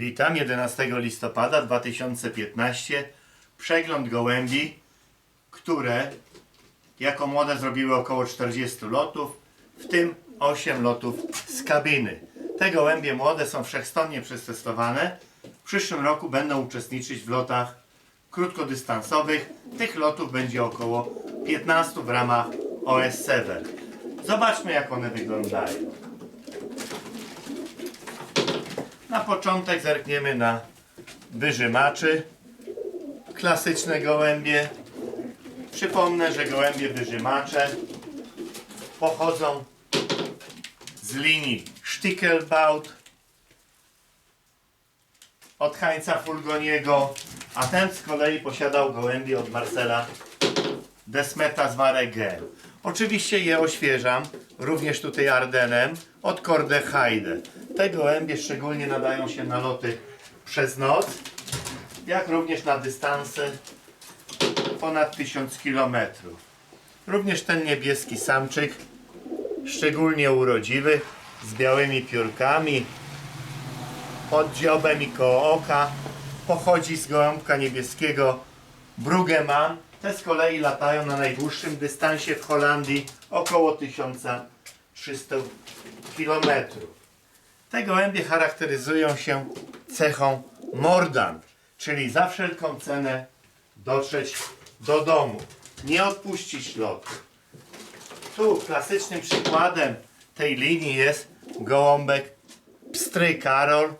Witam 11 listopada 2015. Przegląd gołębi, które jako młode zrobiły około 40 lotów, w tym 8 lotów z kabiny. Te gołębie młode są wszechstronnie przetestowane. W przyszłym roku będą uczestniczyć w lotach krótkodystansowych. Tych lotów będzie około 15 w ramach OS Sever. Zobaczmy jak one wyglądają. Na początek zerkniemy na wyżymaczy. Klasyczne gołębie. Przypomnę, że gołębie wyżymacze pochodzą z linii Stickelbaut od Heinza Fulgoniego, a ten z kolei posiadał gołębie od Marcela Desmeta z Waregel. Oczywiście je oświeżam, również tutaj Ardenem, od Korde Heide. Te gołębie szczególnie nadają się na loty przez noc, jak również na dystanse ponad 1000 km. Również ten niebieski samczyk, szczególnie urodziwy, z białymi piórkami, pod dziobem i koło oka, pochodzi z gołąbka niebieskiego Brugeman. Te z kolei latają na najdłuższym dystansie w Holandii około 1300 km. Te gołębie charakteryzują się cechą mordant, czyli za wszelką cenę dotrzeć do domu, nie odpuścić lotu. Tu klasycznym przykładem tej linii jest gołąbek Pstry Karol,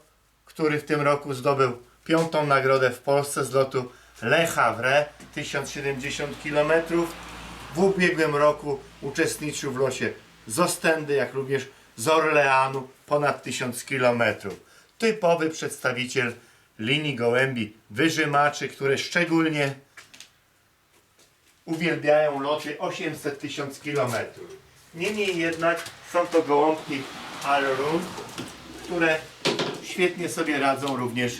który w tym roku zdobył piątą nagrodę w Polsce z lotu Le Havre 1070 km. W ubiegłym roku uczestniczył w locie z Ostendy, jak również z Orleanu ponad 1000 km. Typowy przedstawiciel linii gołębi wyżymaczy, które szczególnie uwielbiają loty 800 tysiąc km. Niemniej jednak są to gołąbki Alrun, które świetnie sobie radzą również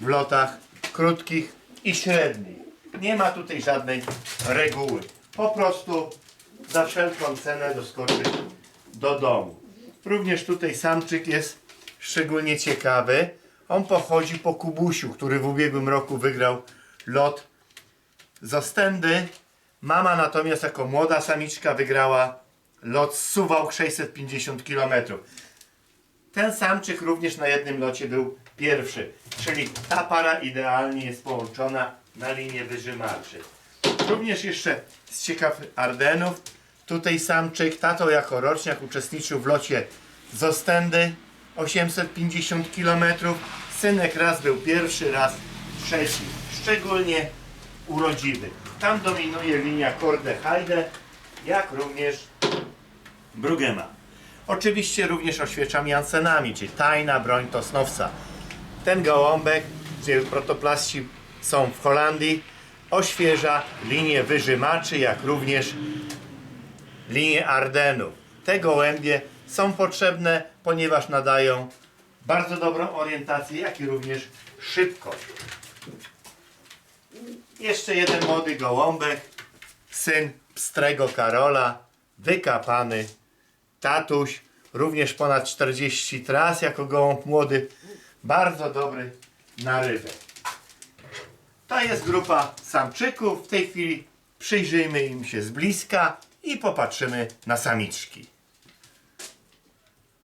w lotach krótkich i średnich. Nie ma tutaj żadnej reguły. Po prostu za wszelką cenę doskoczyć do domu. Również tutaj samczyk jest szczególnie ciekawy. On pochodzi po Kubusiu, który w ubiegłym roku wygrał lot z Ostendy. Mama natomiast jako młoda samiczka wygrała lot z Suwałk 650 km. Ten samczyk również na jednym locie był pierwszy, czyli ta para idealnie jest połączona na linię wyżymaczy. Również jeszcze z ciekawych Ardenów, tutaj samczyk, tato jako roczniak uczestniczył w locie z Ostendy 850 km. Synek raz był pierwszy, raz trzeci. Szczególnie urodziwy. Tam dominuje linia Korde Heide, jak również Brugema. Oczywiście również oświeczam Jansenami, czyli tajna broń Tosnowca. Ten gołąbek, gdzie protoplaści są w Holandii, oświeża linię wyżymaczy, jak również linię Ardenów. Te gołębie są potrzebne, ponieważ nadają bardzo dobrą orientację, jak i również szybkość. Jeszcze jeden młody gołąbek, syn pstrego Karola, wykapany tatuś, również ponad 40 tras jako gołąb młody, bardzo dobry narywek. To jest grupa samczyków. W tej chwili przyjrzyjmy im się z bliska i popatrzymy na samiczki.